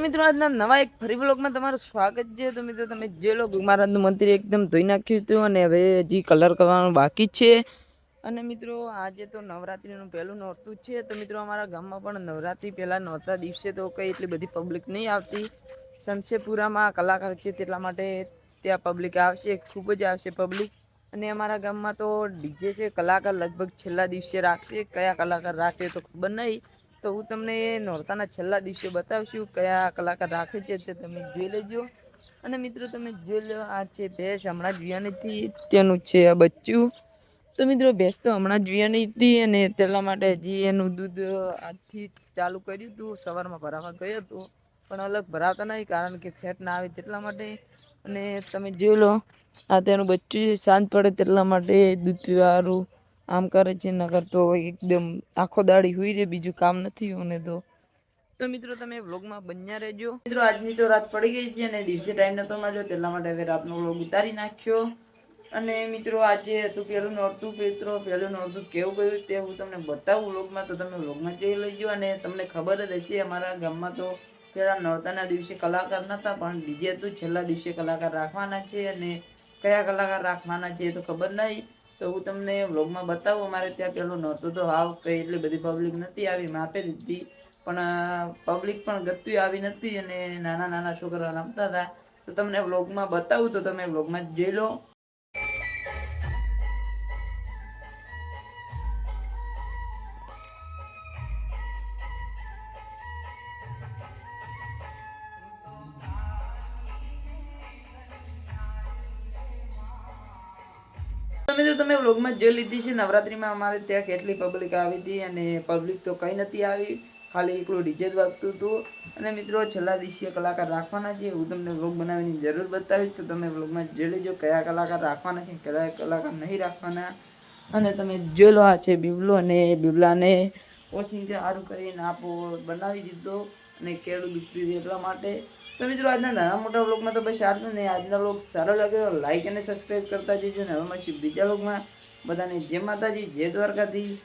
મિત્રો, આજના નવા એક ફરી બ્લોગમાં તમારું સ્વાગત છે. તો મિત્રો, તમે જે લોકો મહારાજનું મંદિર એકદમ ધોઈ નાખ્યું હતું અને હવે હજી કલર કરવાનું બાકી છે. અને મિત્રો, આજે તો નવરાત્રિનું પહેલું નોરતું જ છે. તો મિત્રો, અમારા ગામમાં પણ નવરાત્રિ પહેલાં નોરતા દિવસે તો કંઈ એટલી બધી પબ્લિક નહીં આવતી. શમશેપુરામાં કલાકાર છે તેટલા માટે ત્યાં પબ્લિક આવશે, ખૂબ જ આવશે પબ્લિક અને અમારા ગામમાં તો ડીજે છે, કલાકાર લગભગ છેલ્લા દિવસે રાખશે. કયા કલાકાર રાખશે તો ખબર નહીં. તો હું તમને નોરતાના છેલ્લા દિવસે બતાવશું કયા કલાકાર રાખે છે તે તમે જોઈ લેજો. અને મિત્રો તમે જોઈ લો, આ છે ભેંસ હમણાં જ હતી, તેનું છે આ બચ્ચું. તો મિત્રો ભેંસ તો હમણાં જ વિયાની હતી અને તેના માટે હજી એનું દૂધ આજથી ચાલુ કર્યું હતું, સવારમાં ભરાવા ગયો હતો. પણ અલગ ભરાવતા નહીં, કારણ કે ફેટ ના આવે તેટલા માટે. અને તમે જોઈ લો, આ તેનું બચ્ચું શાંત પડે તેટલા માટે દૂધ પીવાનું આમ કરે છે, નગર તો એકદમ આખો દાડી હુઈ રે બીજું કામ નથી અને તો. તો મિત્રો, તમે વ્લોગમાં બન્યા રહેજો. મિત્રો, આજની તો રાત પડી ગઈ છે અને દિવસે ટાઈમ નતો મળ્યો તેના માટે હવે રાતનો વ્લોગ ઉતારી નાખ્યો. અને મિત્રો, આજે હતું પહેલું નોરતું મિત્રો પહેલું નોરતું કેવું ગયું તે હું તમને બતાવું વ્લોગમાં, તો તમે વ્લોગમાં જઈ લેજો. અને તમને ખબર જ હશે, અમારા ગામમાં તો પહેલાં નોરતાના દિવસે કલાકાર નહોતા પણ બીજે તો છેલ્લા દિવસે કલાકાર રાખવાના છે. અને કયા કલાકાર રાખવાના છે એ તો ખબર નહીં. તો હું તમને વ્લોગમાં બતાવું, અમારે ત્યાં પેલું નહોતું તો હાવ કંઈ એટલી બધી પબ્લિક નથી આવી માપે દીધી. પણ પબ્લિક પણ ગતું આવી નથી અને નાના નાના છોકરા રમતા હતા. તો તમને વ્લોગમાં બતાવું, તો તમે વ્લોગમાં જોઈ લો. તમે તો તમે વ્લોગમાં જોઈ લીધી છે, નવરાત્રીમાં અમારે ત્યાં કેટલી પબ્લિક આવી હતી અને પબ્લિક તો કંઈ નથી આવી. ખાલી એકલું ડીજે જ વાગતું હતું. અને મિત્રો, છેલ્લા દિવસે કલાકાર રાખવાના છે, હું તમને વ્લોગ બનાવીની જરૂર બતાવીશ. તો તમે વ્લોગમાં જોઈ લેજો, કયા કલાકાર રાખવાના છે, કયા કલાકાર નહીં રાખવાના. અને તમે જોઈ લો આ છે બિબલો અને બિબલાને ઓસિંગ સારું કરીને આપો, બનાવી દીધો અને કેળું દૂધતું એટલા માટે. તો મિત્રો આજના નાના મોટા વ્લોગમાં તો બસ આટલું નહીં આજના વ્લોગ સારો લાગે તો લાઈક અને સબસ્ક્રાઈબ કરતા જજો ને હવે મળશે બીજા વ્લોગમાં. બધાને જય માતાજી, જય દ્વારકાધીશ.